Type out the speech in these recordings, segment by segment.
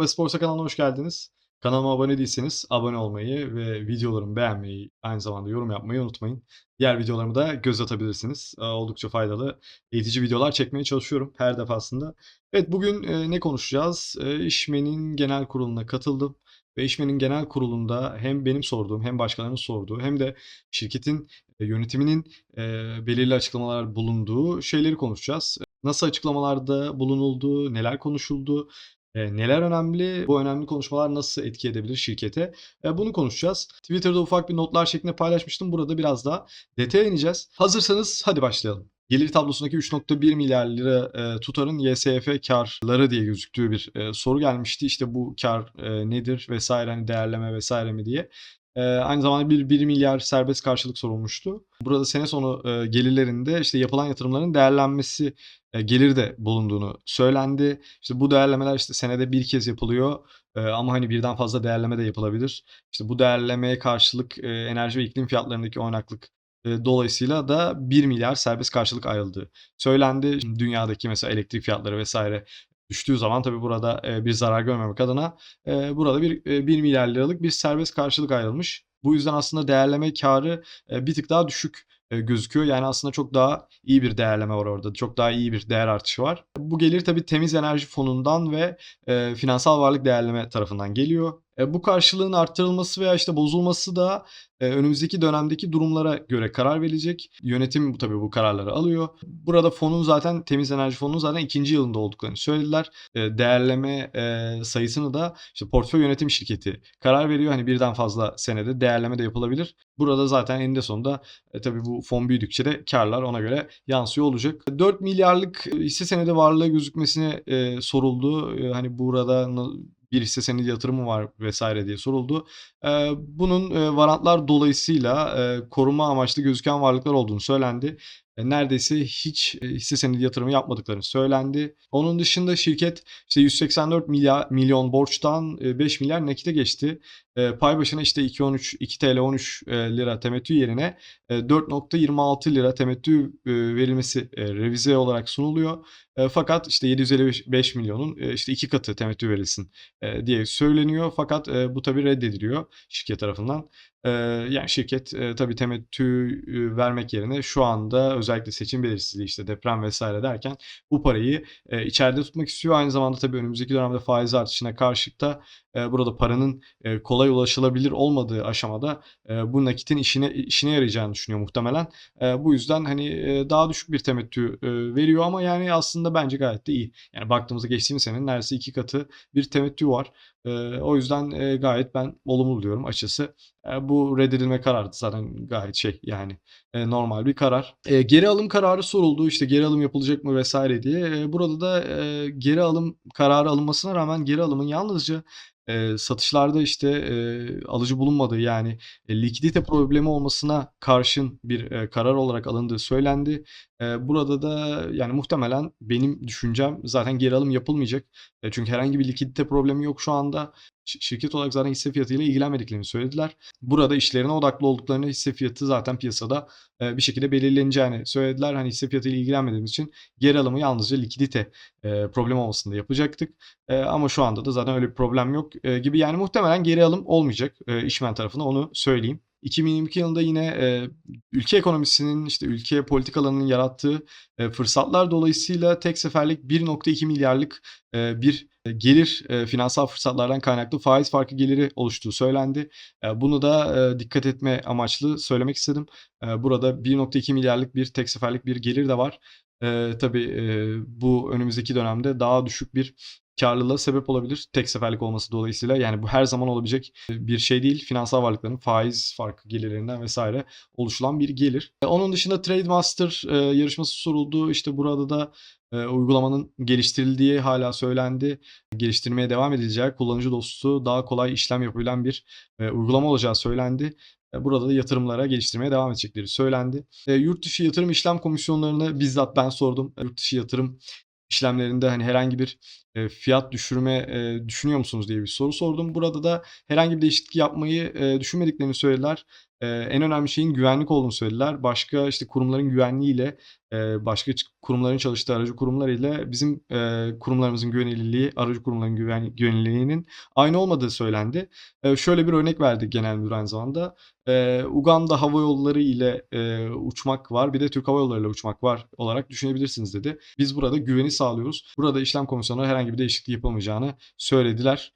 Basit Borsa kanalına hoş geldiniz. Kanalıma abone değilseniz abone olmayı ve videolarımı beğenmeyi, aynı zamanda yorum yapmayı unutmayın. Diğer videolarımı da göz atabilirsiniz. Oldukça faydalı, eğitici videolar çekmeye çalışıyorum her defasında. Evet, bugün, eee, ne konuşacağız? Eee, İşmen'in genel kuruluna katıldım ve İşmen'in genel kurulunda hem benim sorduğum hem başkalarının sorduğu hem de şirketin, eee, yönetiminin, belirli açıklamalar bulunduğu şeyleri konuşacağız. Nasıl açıklamalarda bulunuldu, neler konuşuldu, eee, neler önemli, bu önemli konuşmalar nasıl etki edebilir şirkete? Eee, bunu konuşacağız. Twitter'da ufak bir notlar şeklinde paylaşmıştım. Burada biraz daha detaya ineceğiz. Hazırsanız hadi başlayalım. Gelir tablosundaki 3.1 milyar lira eee, tutarın YSF kârları diye gözüktüğü bir, eee, soru gelmişti. İşte bu kâr, eee, nedir vs. hani değerleme vs. mi diye. Eee, aynı zamanda bir 1 milyar serbest karşılık sorulmuştu. Burada sene sonu, eee, gelirlerinde işte yapılan yatırımların değerlenmesi, eee, geliri de bulunduğunu söylendi. İşte bu değerlemeler işte senede 1 kez yapılıyor, eee, ama hani birden fazla değerleme de yapılabilir. İşte bu değerlemeye karşılık, eee, enerji ve iklim fiyatlarındaki oynaklık, eee, dolayısıyla da 1 milyar serbest karşılık ayrıldığı söylendi. Şimdi dünyadaki mesela elektrik fiyatları vs. düştüğü zaman tabii burada, eee, bir zarar görmemek adına, eee, burada bir, eee, 1 milyar liralık bir serbest karşılık ayrılmış. Bu yüzden aslında değerleme kârı, eee, bir tık daha düşük, eee, gözüküyor. Yani aslında çok daha iyi bir değerleme var orada. Çok daha iyi bir değer artışı var. Bu gelir tabii Temiz Enerji Fonu'ndan ve, eee, Finansal Varlık Değerleme tarafından geliyor. Eee, bu karşılığın arttırılması veya işte bozulması da, eee, önümüzdeki dönemdeki durumlara göre karar verilecek. Yönetim tabii bu kararları alıyor. Burada fonun zaten Temiz Enerji Fonu'nun zaten 2. yılında olduklarını söylediler. Eee, değerleme, sayısını da işte portföy yönetim şirketi karar veriyor. Hani birden fazla senede değerleme de yapılabilir. Burada zaten eninde sonunda, e, tabii bu fon büyüdükçe de kârlar ona göre yansıyor olacak. 4 milyarlık hisse senedi varlığı gözükmesine, soruldu. Hani burada bir hisse senedi yatırımı var vs. diye soruldu. Eee, bunun, eee, varantlar dolayısıyla, eee, koruma amaçlı gözüken varlıklar olduğunu söylendi. Eee, neredeyse hiç, eee, hisse senedi yatırımı yapmadıkları söylendi. Onun dışında şirket işte 184 milya milyon borçtan, eee, 5 milyar nakite geçti. Eee, pay başına işte 2.13 2.13 eee, lira temettü yerine, eee, 4.26 lira temettü, eee, verilmesi, eee, revize olarak sunuluyor. Eee, fakat işte 755 milyonun, işte 2 katı temettü verilsin, diye söyleniyor. Fakat, bu tabii reddediliyor şirket tarafından. Yani şirket, eee, tabii temettü, vermek yerine şu anda özellikle seçim belirsizliği, işte deprem vs. derken bu parayı, içeride tutmak istiyor. Aynı zamanda tabii önümüzdeki dönemde faiz artışına karşılık da, burada paranın, kolay ulaşılabilir olmadığı aşamada, eee, bu nakitin işine işine yarayacağını düşünüyor muhtemelen. Eee, bu yüzden hani, eee, daha düşük bir temettü, eee, veriyor ama yani aslında bence gayet de iyi. Yani baktığımızda geçtiğimiz senenin neredeyse 2 katı bir temettü var. Eee, o yüzden, eee, gayet ben olumlu buluyorum açıkçası. Eee, bu reddedilme kararı zaten gayet şey yani, eee, normal bir karar. Eee, geri alım kararı soruldu. İşte geri alım yapılacak mı vs. diye. Eee, burada da, eee, geri alım kararı alınmasına rağmen geri alımın yalnızca, eee, satışlarda işte, eee, alıcı bulunmadığı yani, eee, likidite problemi olmasına karşın bir, eee, karar olarak alındığı söylendi. Burada da yani muhtemelen benim düşüncem zaten geri alım yapılmayacak. Çünkü herhangi bir likidite problemi yok şu anda. Şi şirket olarak zaten hisse fiyatıyla ilgilenmediklerini söylediler. Burada işlerine odaklı olduklarını, hisse fiyatı zaten piyasada, bir şekilde belirleneceğini söylediler. Hani hisse fiyatıyla ilgilenmediğimiz için geri alımı yalnızca likidite, problemi olmasında yapacaktık. Ama şu anda da zaten öyle bir problem yok, gibi. Yani muhtemelen geri alım olmayacak, İşmen tarafına onu söyleyeyim. 2022 yılında yine, eee, ülke ekonomisinin, işte ülke politikalarının yarattığı, eee, fırsatlar dolayısıyla tek seferlik 1.2 milyarlık, eee, bir, gelir, eee, finansal fırsatlardan kaynaklı faiz farkı geliri oluştuğu söylendi. Eee, bunu da, eee, dikkat etme amaçlı söylemek istedim. Eee, burada 1.2 milyarlık bir tek seferlik bir gelir de var. Eee, tabii, eee, bu önümüzdeki dönemde daha düşük bir kârlılığa sebep olabilir tek seferlik olması dolayısıyla. Yani bu her zaman olabilecek, bir şey değil. Finansal varlıkların faiz farkı gelirlerinden vs. oluşulan bir gelir. Eee, onun dışında Trademaster, eee, yarışması soruldu. İşte burada da, eee, uygulamanın geliştirildiği hâlâ söylendi. Geliştirmeye devam edileceği, kullanıcı dostu, daha kolay işlem yapabilen bir, uygulama olacağı söylendi. Burada da yatırımlara geliştirmeye devam edecekleri söylendi. Eee, yurt dışı yatırım işlem komisyonlarını bizzat ben sordum. Yurt dışı yatırım işlemlerinde hani herhangi bir, eee, fiyat düşürme, eee, düşünüyor musunuz diye bir soru sordum. Burada da herhangi bir değişiklik yapmayı, eee, düşünmediklerini söylediler. En önemli şeyin güvenlik olduğunu söylediler. Başka, işte, kurumların güvenliğiyle, eee, başka kurumların çalıştığı aracı kurumlar ile bizim, kurumlarımızın güvenilirliği, aracı kurumların güven güvenilirliğinin aynı olmadığı söylendi. Şöyle bir örnek verdi genel müdür aynı zamanda. Eee, Uganda Hava Yolları ile, uçmak var, bir de Türk Hava Yolları ile uçmak var olarak düşünebilirsiniz dedi. Biz burada güveni sağlıyoruz. Burada işlem komisyonları herhangi bir değişiklik yapamayacağını söylediler.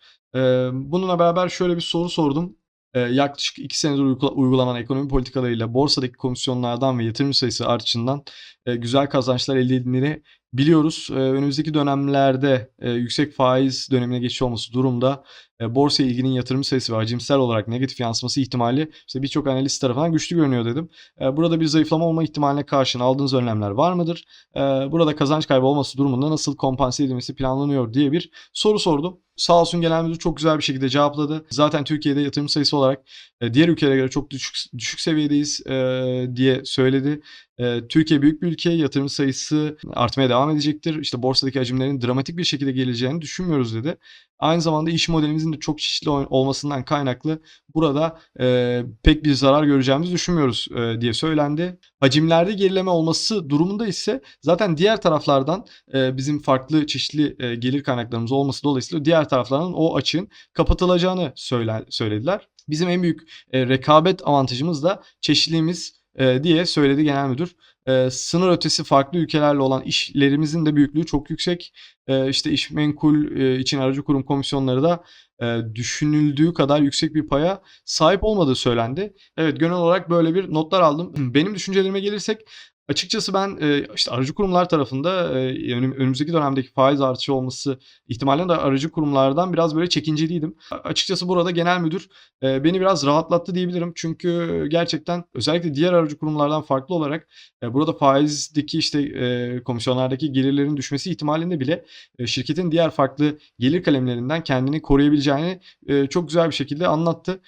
Bununla beraber şöyle bir soru sordum. Eee, yaklaşık 2 senedir uygula uygulanan ekonomi politikalarıyla borsadaki komisyonlardan ve yatırımcı sayısı artışından, eee, güzel kazançlar elde edildiğini biliyoruz. Eee, önümüzdeki dönemlerde, eee, yüksek faiz dönemine geçiş olması durumda, eee, borsaya ilginin yatırımcı sayısı ve hacimsel olarak negatif yansıması ihtimali, işte, birçok analist tarafından güçlü görünüyor dedim. Eee, burada bir zayıflama olma ihtimaline karşın aldığınız önlemler var mıdır? Eee, burada kazanç kaybı olması durumunda nasıl kompanse edilmesi planlanıyor diye bir soru sordum. Sağ olsun genel müdür çok güzel bir şekilde cevapladı. Zaten Türkiye'de yatırım sayısı olarak, diğer ülkelere göre çok düşük düşük seviyedeyiz, diye söyledi. Türkiye büyük bir ülke, yatırım sayısı artmaya devam edecektir. İşte, borsadaki hacimlerin dramatik bir şekilde geleceğini düşünmüyoruz dedi. Aynı zamanda iş modelimizin de çok çeşitli o olmasından kaynaklı burada, eee, pek bir zarar göreceğimizi düşünmüyoruz, eee, diye söylendi. Hacimlerde gerileme olması durumunda ise zaten diğer taraflardan, eee, bizim farklı çeşitli, eee, gelir kaynaklarımız olması dolayısıyla diğer taraflardan o açığın kapatılacağını söyler söylediler. Bizim en büyük, eee, rekabet avantajımız da çeşitliliğimiz, eee, diye söyledi genel müdür. Eee, sınır ötesi farklı ülkelerle olan işlerimizin de büyüklüğü çok yüksek. Eee, işte, iş menkul, eee, için aracı kurum komisyonları da, düşünüldüğü kadar yüksek bir paya sahip olmadığı söylendi. Evet, genel olarak böyle bir notlar aldım. Benim düşüncelerime gelirsek açıkçası ben, eee, işte, aracı kurumlar tarafında, önüm önümüzdeki dönemdeki faiz artışı olması ihtimalinde de aracı kurumlardan biraz böyle çekinceliydim. Açıkçası burada genel müdür, eee, beni biraz rahatlattı diyebilirim. Çünkü gerçekten özellikle diğer aracı kurumlardan farklı olarak, burada faizdeki, işte, komisyonlardaki gelirlerin düşmesi ihtimalinde bile, şirketin diğer farklı gelir kalemlerinden kendini koruyabileceğini, çok güzel bir şekilde anlattı.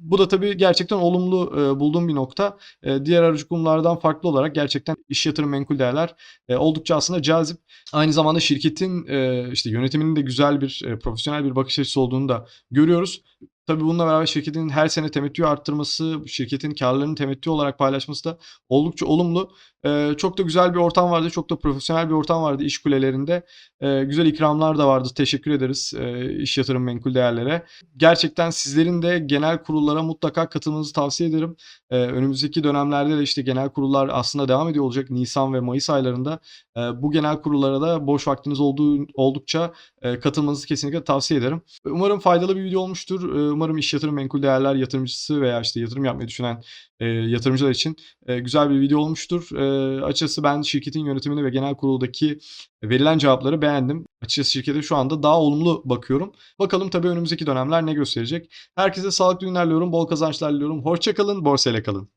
Bu da tabii gerçekten olumlu, bulduğum bir nokta. Diğer aracı kurumlardan farklı olarak gerçekten iş yatırım menkul değerler, eee, oldukça aslında cazip. Aynı zamanda şirketin, eee, işte, yönetiminin de güzel bir, eee, profesyonel bir bakış açısı olduğunu da görüyoruz. Tabii bununla beraber şirketin her sene temettü arttırması, şirketin kârlarını temettü olarak paylaşması da oldukça olumlu. Eee, çok da güzel bir ortam vardı. Çok da profesyonel bir ortam vardı iş kulelerinde. Eee, güzel ikramlar da vardı. Teşekkür ederiz, eee, iş yatırım menkul değerlere. Gerçekten sizlerin de genel kurullara mutlaka katılmanızı tavsiye ederim. Eee, önümüzdeki dönemlerde de, işte, genel kurullar aslında devam ediyor olacak nisan ve mayıs aylarında. Eee, bu genel kurullara da boş vaktiniz olduğu oldukça, eee, katılmanızı kesinlikle tavsiye ederim. Umarım faydalı bir video olmuştur. Eee, umarım iş yatırım menkul değerler yatırımcısı veya, işte, yatırım yapmayı düşünen, eee, yatırımcılar için, eee, güzel bir video olmuştur. Eee, açıkçası ben şirketin yönetimini ve genel kuruldaki verilen cevapları beğendim. Açıkçası şirkete şu anda daha olumlu bakıyorum. Bakalım tabii önümüzdeki dönemler ne gösterecek? Herkese sağlıklı günler diliyorum, bol kazançlar diliyorum. Hoşça kalın, borsayla kalın.